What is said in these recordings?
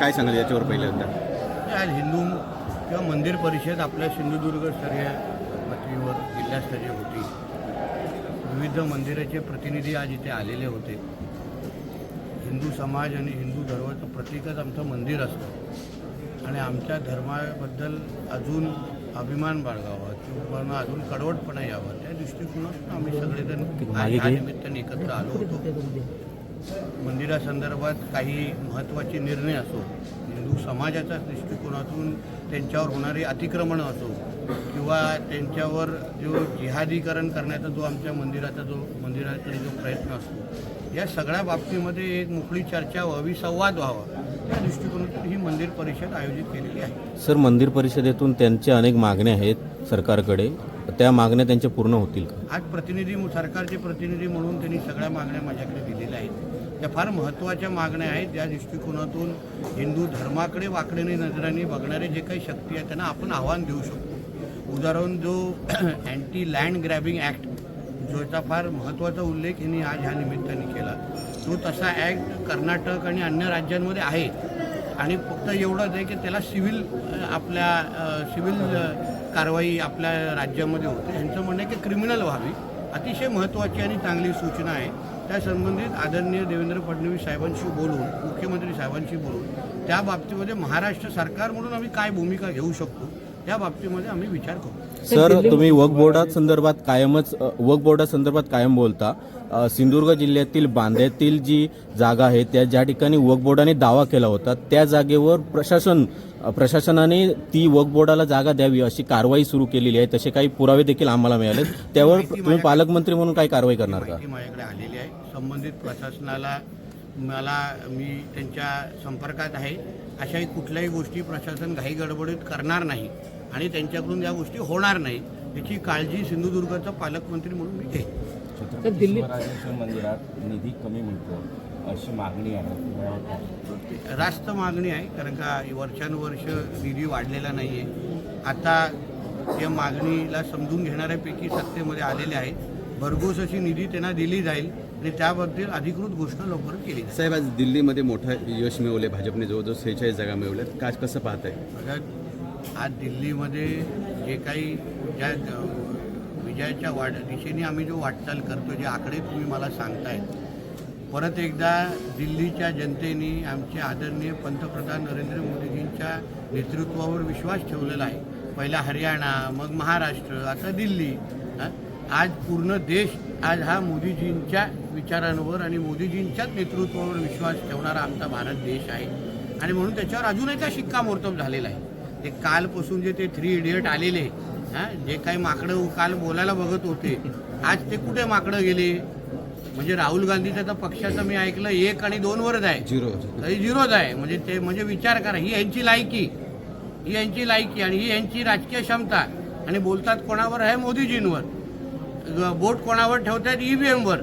काय सांगाल याच्यावर पहिल्यांदा? आज हिंदू किंवा मंदिर परिषद आपल्या सिंधुदुर्गस्तरीय पातळीवर जिल्हास्तरीय होती. विविध मंदिराचे प्रतिनिधी आज इथे आलेले होते. हिंदू समाज आणि हिंदू धर्माचं प्रतीकच आमचं मंदिर असतं. आणि आमच्या धर्माबद्दल अजून अभिमान बाळगावा किंवा अजून कडवटपणा यावा. त्या दृष्टिकोनातून आम्ही सगळेजण या निमित्ताने एकत्र आलो होतो. मंदिरासंदर्भात काही महत्त्वाचे निर्णय असो हिंदू समाजाच्या दृष्टिकोनातून त्यांच्यावर होणारी अतिक्रमणं असो किंवा त्यांच्यावर जो जिहादीकरण करण्याचा जो आमच्या मंदिराचा जो मंदिराकडे जो प्रयत्न असतो या सगळ्या बाबतीमध्ये एक मोकळी चर्चा व्हावी संवाद व्हावा त्या दृष्टिकोनातून ही मंदिर परिषद आयोजित केलेली आहे. सर मंदिर परिषदेतून त्यांच्या अनेक मागण्या आहेत सरकारकडे. त्या मागण्या त्यांच्या पूर्ण होतील का? आज प्रतिनिधी सरकारचे प्रतिनिधी म्हणून त्यांनी सगळ्या मागण्या माझ्याकडे दिलेल्या आहेत. त्या फार महत्त्वाच्या मागण्या आहेत. ज्या दृष्टिकोनातून हिंदू धर्माकडे वाकडेने नजराने बघणारे जे काही शक्ती आहेत त्यांना आपण आव्हान देऊ शकतो. उदाहरण जो अँटी लँड ग्रॅबिंग ॲक्ट जोचा फार महत्त्वाचा उल्लेख यांनी आज ह्या निमित्ताने केला. तो तसा ॲक्ट कर्नाटक आणि अन्य राज्यांमध्ये आहे. आणि फक्त एवढंच आहे की त्याला सिव्हिल आपल्या सिव्हिल कारवाई आपल्या राज्यामध्ये होते. ह्यांचं म्हणणं आहे की क्रिमिनल व्हावी. अतिशय महत्त्वाची आणि चांगली सूचना आहे. त्या संबंधित आदरणीय देवेंद्र फडणवीस साहेबांशी बोलून मुख्यमंत्री साहेबांशी बोलून त्या बाबतीमध्ये महाराष्ट्र सरकार म्हणून आम्ही काय भूमिका घेऊ शकतो? त्या बाबतीमध्ये आम्ही विचार करू. सर तुम्ही वक बोर्डा संदर्भात कायमच वक बोर्डा संदर्भात कायम बोलता. सिंधुदुर्ग जिल्ह्यातील बांद्यातील जी जागा आहे त्या ज्या ठिकाणी वक बोर्डाने दावा केला होता त्या जागेवर प्रशासन प्रशासनाने ती वक बोर्डाला जागा द्यावी अशी कारवाई सुरू केलेली आहे. तसे काही पुरावे देखील आम्हाला मिळाले. त्यावर तुम्ही पालकमंत्री म्हणून काय कारवाई करणार का? माझ्याकडे आलेली आहे. संबंधित प्रशासनाला मला मी त्यांच्या संपर्कात आहे. अशाही कुठल्याही गोष्टी प्रशासन घाई गडबडीत करणार नाही. आणि त्यांच्याकडून या गोष्टी होणार नाही याची काळजी सिंधुदुर्गाचा पालकमंत्री म्हणून मी घेईन. शिवराजेश्वर मंदिरात निधी कमी मिळतो अशी मागणी आहे. रास्त मागणी आहे कारण का वर्षानुवर्ष निधी वाढलेला नाही आहे आता त्या मागणीला समजून घेणाऱ्यापैकी सत्तेमध्ये आलेले आहेत. भरघोस अशी निधी त्यांना दिली जाईल आणि त्याबद्दल अधिकृत घोषणा लवकरच केली जाईल. साहेब आज दिल्लीमध्ये मोठं यश मिळवले भाजपने जवळजवळ सेहेचाळीस जागा मिळवल्यात. काय कसं पाहताय? बघा आज दिल्लीमध्ये जे काही ज्या विजयाच्या वाट दिशेने आम्ही जो वाटचाल करतो जे आकडे तुम्ही मला सांगताय परत एकदा दिल्लीच्या जनतेने आमचे आदरणीय पंतप्रधान नरेंद्र मोदीजींच्या नेतृत्वावर विश्वास ठेवलेला आहे. पहिला हरियाणा मग महाराष्ट्र आता दिल्ली आज पूर्ण देश आज हा मोदीजींच्या विचारांवर आणि मोदीजींच्याच नेतृत्वावर विश्वास ठेवणारा आमचा भारत देश आहे. आणि म्हणून त्याच्यावर अजून एका शिक्कामोर्तब झालेला आहे. ते कालपासून जे ते थ्री इडियट आलेले हा जे काही माकडं काल बोलायला बघत होते आज ते कुठे माकडं गेले? म्हणजे राहुल गांधीच्या तर पक्षाचं मी ऐकलं एक आणि दोनवरच आहे. झिरो तरी झिरोच आहे. म्हणजे ते म्हणजे विचार करा ही यांची लायकी ही यांची लायकी आणि ही यांची राजकीय क्षमता. आणि बोलतात कोणावर आहे मोदीजींवर? बोट कोणावर ठेवतात ई व्ही एमवर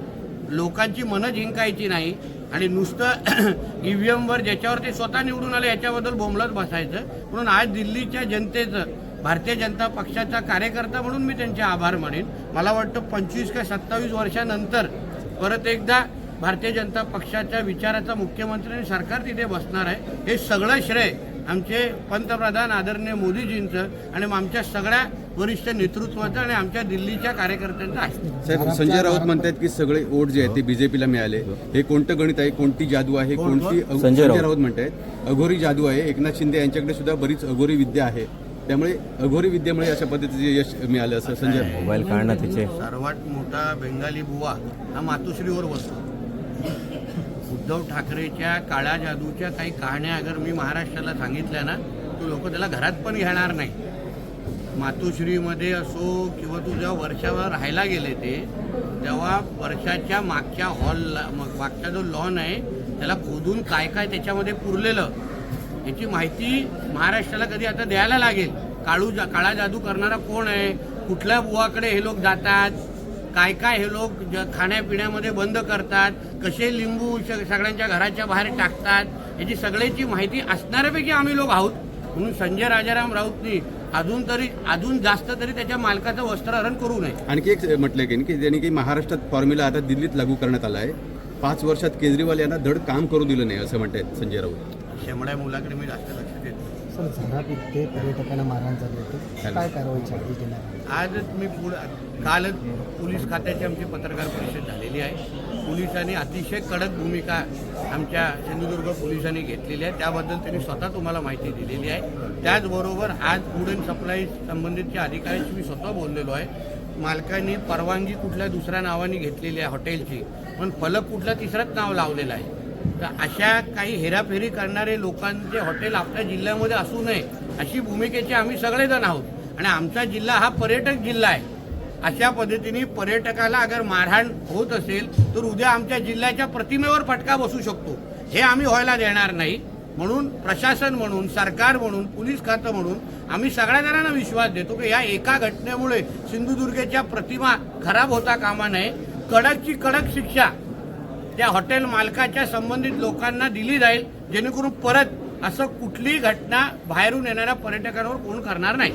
लोकांची मनं जिंकायची नाही आणि नुसतं ई व्ही एमवर ज्याच्यावर ते स्वतः निवडून आले याच्याबद्दल बोंबलत बसायचं. म्हणून आज दिल्लीच्या जनतेचं भारतीय जनता पक्षाचा कार्यकर्ता म्हणून मी त्यांचे आभार मानेन. मला वाटतं पंचवीस का सत्तावीस वर्षानंतर परत एकदा भारतीय जनता पक्षाच्या विचाराचा मुख्यमंत्री आणि सरकार तिथे बसणार आहे. हे सगळं श्रेय आमचे पंतप्रधान आदरणीय मोदीजींचं आणि आमच्या सगळ्या वरिष्ठ नेतृत्वाचं आणि आमच्या दिल्लीच्या कार्यकर्त्यांचं आहे. साहेब संजय राऊत म्हणतात की सगळे वोट जे आहेत ते बीजेपीला मिळाले. हे. कोणतं गणित आहे? कोणती जादू आहे? कोण- कोणती संजय राऊत. म्हणतायत. अघोरी जादू आहे. एकनाथ शिंदे यांच्याकडे सुद्धा बरीच अघोरी विद्या आहे. त्यामुळे अघोरी विद्येमुळे अशा पद्धतीचे यश मिळालं असं संजय मोबाईल काढणं तिचे. सर्वात मोठा बेंगाली बुवा हा मातोश्रीवर बसतो. उद्धव ठाकरेच्या काळ्या जादूच्या काही कहाण्या अगर मी महाराष्ट्राला सांगितल्या ना तो लोक त्याला घरात पण घेणार नाही. मातोश्रीमध्ये असो किंवा तू जेव्हा वर्षावर राहायला गेले ते तेव्हा वर्षाच्या मागच्या हॉलला मग मागचा जो लॉन आहे त्याला खोदून काय काय त्याच्यामध्ये पुरलेलं याची माहिती महाराष्ट्राला कधी आता द्यायला लागेल. काळू जा काळा जादू करणारा कोण आहे? कुठल्या बुवाकडे हे लोक जातात? काय काय हे लोक ज खाण्यापिण्यामध्ये बंद करतात कसे लिंबू सगळ्यांच्या घराच्या बाहेर टाकतात याची सगळ्याची माहिती असणाऱ्यापैकी आम्ही लोक आहोत. म्हणून संजय राजाराम राऊतनी अजून तरी अजून जास्त तरी त्याच्या मालकाचं वस्त्रहरण करू नये. आणखी एक म्हटलं की की त्यांनी की महाराष्ट्रात फॉर्म्युला आता दिल्लीत लागू करण्यात आला आहे पाच वर्षात केजरीवाल यांना धड काम करू दिलं नाही असं म्हणतायत संजय राऊत. शेमड्या मुलाकडे मी जास्त लक्ष देत. सर झराप इथे पर्यटकांना मारहाण झाली होती. काय कारवाईची आधी देणार आजच मी पुढं कालच पोलीस खात्याची आमची पत्रकार परिषद झालेली आहे. पोलिसांनी अतिशय कडक भूमिका आमच्या सिंधुदुर्ग पोलिसांनी घेतलेली आहे. त्याबद्दल त्यांनी स्वतः तुम्हाला माहिती दिलेली आहे. त्याचबरोबर आज फूड अँड सप्लाय संबंधितच्या अधिकाऱ्यांशी मी स्वतः बोललेलो आहे. मालकांनी परवानगी कुठल्या दुसऱ्या नावाने घेतलेली आहे हॉटेलची पण फलक कुठल्या तिसरंच नाव लावलेलं आहे. तर अशा काही हेराफेरी करणारे लोकांचे हॉटेल आपल्या जिल्ह्यामध्ये असू नये अशी भूमिकेचे आम्ही सगळेजण आहोत. आणि आमचा जिल्हा हा पर्यटक जिल्हा आहे. अशा पद्धतीने पर्यटकाला अगर मारहाण होत असेल तर उद्या आमच्या जिल्ह्याच्या प्रतिमेवर फटका बसू शकतो. हे आम्ही व्हायला देणार नाही. म्हणून प्रशासन म्हणून सरकार म्हणून पोलीस खातं म्हणून आम्ही सगळ्या जणांना विश्वास देतो की या एका घटनेमुळे सिंधुदुर्गच्या प्रतिमा खराब होता कामा नये. कडकची कडक शिक्षा त्या हॉटेल मालकाच्या संबंधित लोकांना दिली जाईल जेणेकरून परत असं कुठलीही घटना बाहेरून येणाऱ्या पर्यटकांवर कोण करणार नाही.